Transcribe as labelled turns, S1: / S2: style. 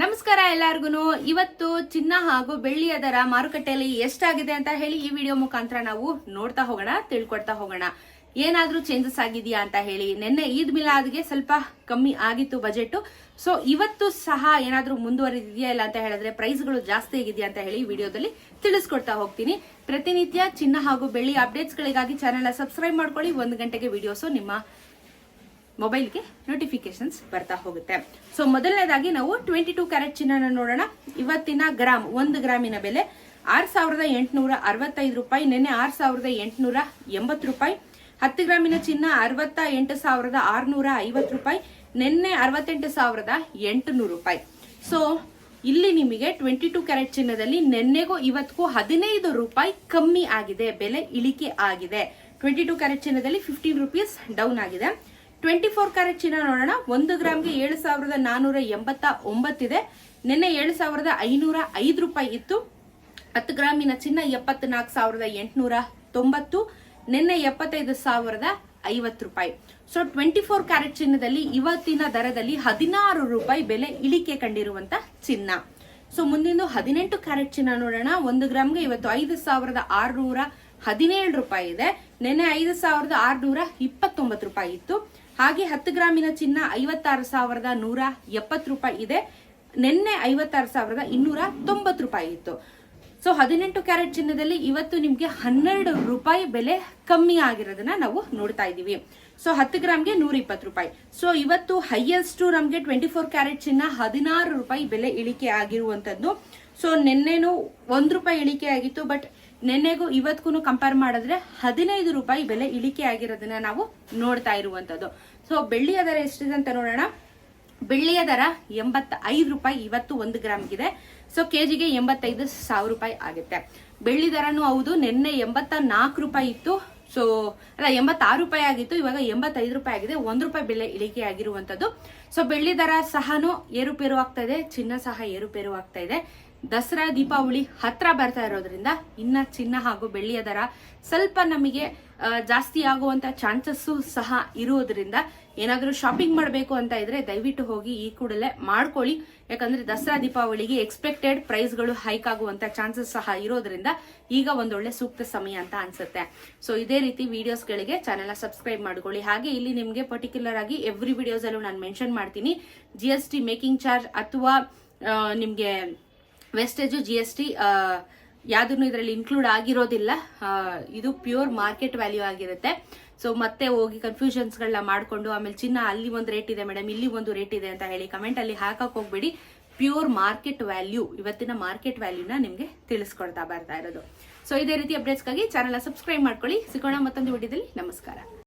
S1: ನಮಸ್ಕಾರ ಎಲ್ಲಾರ್ಗು ಇವತ್ತು ಚಿನ್ನ ಹಾಗೂ ಬೆಳ್ಳಿಯ ದರ ಮಾರುಕಟ್ಟೆಯಲ್ಲಿ ಎಷ್ಟಾಗಿದೆ ಅಂತ ಹೇಳಿ ಈ ವಿಡಿಯೋ ಮುಖಾಂತರ ನಾವು ನೋಡ್ತಾ ಹೋಗೋಣ ತಿಳ್ಕೊಡ್ತಾ ಹೋಗೋಣ. ಏನಾದ್ರೂ ಚೇಂಜಸ್ ಆಗಿದೆಯಾ ಅಂತ ಹೇಳಿ. ನಿನ್ನೆ ಈದ್ ಮಿಲಾದ್ಗೆ ಸ್ವಲ್ಪ ಕಮ್ಮಿ ಆಗಿತ್ತು ಬಜೆಟ್ ಸೊ ಇವತ್ತು ಸಹ ಏನಾದ್ರೂ ಮುಂದುವರಿದಿದೆಯಾ ಇಲ್ಲ ಅಂತ ಹೇಳಿದ್ರೆ ಪ್ರೈಸ್ಗಳು ಜಾಸ್ತಿ ಆಗಿದೆಯಾ ಅಂತ ಹೇಳಿ ವಿಡಿಯೋದಲ್ಲಿ ತಿಳಿಸ್ಕೊಡ್ತಾ ಹೋಗ್ತೀನಿ. ಪ್ರತಿನಿತ್ಯ ಚಿನ್ನ ಹಾಗೂ ಬೆಳ್ಳಿ ಅಪ್ಡೇಟ್ಸ್ ಗಳಿಗಾಗಿ ಚಾನೆಲ್ ಸಬ್ಸ್ಕ್ರೈಬ್ ಮಾಡ್ಕೊಳ್ಳಿ. ಒಂದು ಗಂಟೆಗೆ ವಿಡಿಯೋಸ್ ನಿಮ್ಮ ಮೊಬೈಲ್ಗೆ ನೋಟಿಫಿಕೇಶನ್ಸ್ ಬರ್ತಾ ಹೋಗುತ್ತೆ. ಸೊ ಮೊದಲನೇದಾಗಿ ನಾವು ಟ್ವೆಂಟಿ ಟೂ ಕ್ಯಾರೆಟ್ ಚಿನ್ನನ ನೋಡೋಣ. ಇವತ್ತಿನ ಗ್ರಾಮ್, ಒಂದು ಗ್ರಾಮಿನ ಬೆಲೆ ಆರ್ ಸಾವಿರದ ಎಂಟುನೂರ ಅರವತ್ತೈದು ರೂಪಾಯಿ, ನಿನ್ನೆ ಆರ್ ಸಾವಿರದ ಎಂಟುನೂರ ಎಂಬತ್ತು ರೂಪಾಯಿ. ಹತ್ತು ಗ್ರಾಮಿನ ಚಿನ್ನ ಅರವತ್ತ ಎಂಟು ಸಾವಿರದ ಆರುನೂರ ಐವತ್ತು ರೂಪಾಯಿ, ನಿನ್ನೆ ಅರವತ್ತೆಂಟು ಸಾವಿರದ ಎಂಟುನೂರು ರೂಪಾಯಿ. ಸೊ ಇಲ್ಲಿ ನಿಮಗೆ ಟ್ವೆಂಟಿ ಟೂ ಕ್ಯಾರೆಟ್ ಚಿನ್ನದಲ್ಲಿ ನಿನ್ನೆಗೂ ಇವತ್ತಿಗೂ ಹದಿನೈದು ರೂಪಾಯಿ ಕಮ್ಮಿ ಆಗಿದೆ, ಬೆಲೆ ಇಳಿಕೆ ಆಗಿದೆ. ಟ್ವೆಂಟಿ ಟೂ ಕ್ಯಾರೆಟ್ ಚಿನ್ನದಲ್ಲಿ ಫಿಫ್ಟೀನ್ ರುಪೀಸ್ ಡೌನ್ ಆಗಿದೆ. ಟ್ವೆಂಟಿ ಫೋರ್ ಕ್ಯಾರೆಟ್ ಚಿನ್ನ ನೋಡೋಣ. ಒಂದು ಗ್ರಾಮ್ಗೆ ಏಳು ಸಾವಿರದ ನಾನೂರ ಎಂಬತ್ತ ಒಂಬತ್ತಿದೆ. ನಿನ್ನೆ ಏಳು ಸಾವಿರದ ಐನೂರ ಐದು ರೂಪಾಯಿ ಇತ್ತು. ಹತ್ತು ಗ್ರಾಮಿನ ಚಿನ್ನ ಎಪ್ಪತ್ನಾಲ್ಕು ಸಾವಿರದ ಎಂಟುನೂರ ತೊಂಬತ್ತು. ನಿನ್ನೆ ಎಪ್ಪತ್ತೈದು ಸಾವಿರದ ಐವತ್ತು ರೂಪಾಯಿ. ಸೊ ಟ್ವೆಂಟಿ ಫೋರ್ ಕ್ಯಾರೆಟ್ ಚಿನ್ನದಲ್ಲಿ ಇವತ್ತಿನ ದರದಲ್ಲಿ ಹದಿನಾರು ರೂಪಾಯಿ ಬೆಲೆ ಇಳಿಕೆ ಕಂಡಿರುವಂತ ಚಿನ್ನ. ಸೊ ಮುಂದಿನ ಹದಿನೆಂಟು ಕ್ಯಾರೆಟ್ ಚಿನ್ನ ನೋಡೋಣ. ಒಂದು ಗ್ರಾಮ್ಗೆ ಇವತ್ತು ಐದು ಸಾವಿರದ ಆರುನೂರ ಹದಿನೇಳು ರೂಪಾಯಿ ಇದೆ. ನಿನ್ನೆ ಐದು ಸಾವಿರದ ಆರುನೂರ ಇಪ್ಪತ್ತೊಂಬತ್ತು ರೂಪಾಯಿ ಇತ್ತು. ಹಾಗೆ ಹತ್ತು ಗ್ರಾಮಿನ ಚಿನ್ನ ಐವತ್ತಾರು ಸಾವಿರದ ನೂರ ಎಪ್ಪತ್ತು ರೂಪಾಯಿ ಇದೆ. ನಿನ್ನೆ ಐವತ್ತಾರು ಸಾವಿರದ ಇನ್ನೂರ ತೊಂಬತ್ತು ರೂಪಾಯಿ ಇತ್ತು. ಸೊ ಹದಿನೆಂಟು ಕ್ಯಾರೆಟ್ ಚಿನ್ನದಲ್ಲಿ ಇವತ್ತು ನಿಮ್ಗೆ ಹನ್ನೆರಡು ರೂಪಾಯಿ ಬೆಲೆ ಕಮ್ಮಿ ಆಗಿರೋದನ್ನ ನಾವು ನೋಡ್ತಾ ಇದ್ದೀವಿ. ಸೊ ಹತ್ತು ಗ್ರಾಮ್ಗೆ ನೂರ ಇಪ್ಪತ್ತು ರೂಪಾಯಿ. ಸೊ ಇವತ್ತು ಹೈಯೆಸ್ಟ್ ನಮ್ಗೆ ಟ್ವೆಂಟಿ ಫೋರ್ ಕ್ಯಾರೆಟ್ ಚಿನ್ನ ಹದಿನಾರು ರೂಪಾಯಿ ಬೆಲೆ ಇಳಿಕೆ ಆಗಿರುವಂತದ್ದು. ಸೊ ನಿನ್ನೆನೂ ಒಂದು ರೂಪಾಯಿ ಇಳಿಕೆ ಆಗಿತ್ತು ಬಟ್ ನಿನ್ನೆಗೂ ಇವತ್ತಿಗೂ ಕಂಪೇರ್ ಮಾಡಿದ್ರೆ ಹದಿನೈದು ರೂಪಾಯಿ ಬೆಲೆ ಇಳಿಕೆ ಆಗಿರೋದನ್ನ ನಾವು ನೋಡ್ತಾ ಇರುವಂತದ್ದು. ಸೊ ಬೆಳ್ಳಿಯ ದರ ಎಷ್ಟಿದೆ ಅಂತ ನೋಡೋಣ. ಬೆಳ್ಳಿಯ ದರ ಎಂಬತ್ತ ಐದು ರೂಪಾಯಿ ಇವತ್ತು ಒಂದು ಗ್ರಾಮ್ಗಿದೆ. ಸೊ ಕೆಜಿಗೆ ಎಂಬತ್ತೈದು ಸಾವಿರ ರೂಪಾಯಿ ಆಗುತ್ತೆ. ಬೆಳ್ಳಿ ದರನೂ ಹೌದು, ನಿನ್ನೆ ಎಂಬತ್ತ ನಾಲ್ಕು ರೂಪಾಯಿ ಇತ್ತು. ಸೊ ಅಲ್ಲ, ಎಂಬತ್ತಾರು ರೂಪಾಯಿ ಆಗಿತ್ತು, ಇವಾಗ ಎಂಬತ್ತೈದು ರೂಪಾಯಿ ಆಗಿದೆ. ಒಂದು ರೂಪಾಯಿ ಬೆಲೆ ಇಳಿಕೆ ಆಗಿರುವಂತದ್ದು. ಸೊ ಬೆಳ್ಳಿ ದರ ಸಹನೂ ಏರುಪೇರು ಆಗ್ತಾ ಇದೆ, ಚಿನ್ನ ಸಹ ಏರುಪೇರು ಆಗ್ತಾ ಇದೆ. ದಸರಾ ದೀಪಾವಳಿ ಹತ್ರ ಬರ್ತಾ ಇರೋದ್ರಿಂದ ಇನ್ನ ಚಿನ್ನ ಹಾಗೂ ಬೆಳ್ಳಿಯ ದರ ಸ್ವಲ್ಪ ನಮಗೆ ಜಾಸ್ತಿ ಆಗುವಂತ ಚಾನ್ಸಸ್ಸು ಸಹ ಇರುವುದರಿಂದ ಏನಾದರೂ ಶಾಪಿಂಗ್ ಮಾಡಬೇಕು ಅಂತ ಇದ್ರೆ ದಯವಿಟ್ಟು ಹೋಗಿ ಈ ಕೂಡಲೇ ಮಾಡ್ಕೊಳ್ಳಿ. ಯಾಕಂದ್ರೆ ದಸರಾ ದೀಪಾವಳಿಗೆ ಎಕ್ಸ್ಪೆಕ್ಟೆಡ್ ಪ್ರೈಸ್ಗಳು ಹೈಕ್ ಆಗುವಂತ ಚಾನ್ಸಸ್ ಸಹ ಇರೋದ್ರಿಂದ ಈಗ ಒಂದೊಳ್ಳೆ ಸೂಕ್ತ ಸಮಯ ಅಂತ ಅನ್ಸುತ್ತೆ. ಸೊ ಇದೇ ರೀತಿ ವಿಡಿಯೋಸ್ಗಳಿಗೆ ಚಾನೆಲ್ ಸಬ್ಸ್ಕ್ರೈಬ್ ಮಾಡ್ಕೊಳ್ಳಿ. ಹಾಗೆ ಇಲ್ಲಿ ನಿಮಗೆ ಪರ್ಟಿಕ್ಯುಲರ್ ಆಗಿ ಎವ್ರಿ ವಿಡಿಯೋಸ್ ಅಲ್ಲೂ ನಾನು ಮೆನ್ಷನ್ ಮಾಡ್ತೀನಿ. ಜಿ ಮೇಕಿಂಗ್ ಚಾರ್ಜ್ ಅಥವಾ ನಿಮ್ಗೆ ವೆಸ್ಟೇಜು ಜಿ ಎಸ್ ಟಿ ಯಾವುದನ್ನು ಇದರಲ್ಲಿ ಇನ್ಕ್ಲೂಡ್ ಆಗಿರೋದಿಲ್ಲ. ಇದು ಪ್ಯೂರ್ ಮಾರ್ಕೆಟ್ ವ್ಯಾಲ್ಯೂ ಆಗಿರುತ್ತೆ. ಸೊ ಮತ್ತೆ ಹೋಗಿ ಕನ್ಫ್ಯೂಷನ್ಸ್ಗಳನ್ನ ಮಾಡಿಕೊಂಡು, ಆಮೇಲೆ ಚಿನ್ನ ಅಲ್ಲಿ ಒಂದು ರೇಟ್ ಇದೆ ಮೇಡಮ್ ಇಲ್ಲಿ ಒಂದು ರೇಟ್ ಇದೆ ಅಂತ ಹೇಳಿ ಕಮೆಂಟಲ್ಲಿ ಅಲ್ಲಿ ಹಾಕಕ್ ಹೋಗ್ಬೇಡಿ. ಪ್ಯೂರ್ ಮಾರ್ಕೆಟ್ ವ್ಯಾಲ್ಯೂ ಇವತ್ತಿನ ಮಾರ್ಕೆಟ್ ವ್ಯಾಲ್ಯೂನ ನಿಮಗೆ ತಿಳಿಸ್ಕೊಡ್ತಾ ಬರ್ತಾ ಇರೋದು. ಸೊ ಇದೇ ರೀತಿ ಅಪ್ಡೇಟ್ಸ್ಗಾಗಿ ಚಾನಲ್ ಸಬ್ಸ್ಕ್ರೈಬ್ ಮಾಡ್ಕೊಳ್ಳಿ. ಸಿಗೋಣ ಮತ್ತೊಂದು ವಿಡಿಯೋದಲ್ಲಿ ನಮಸ್ಕಾರ.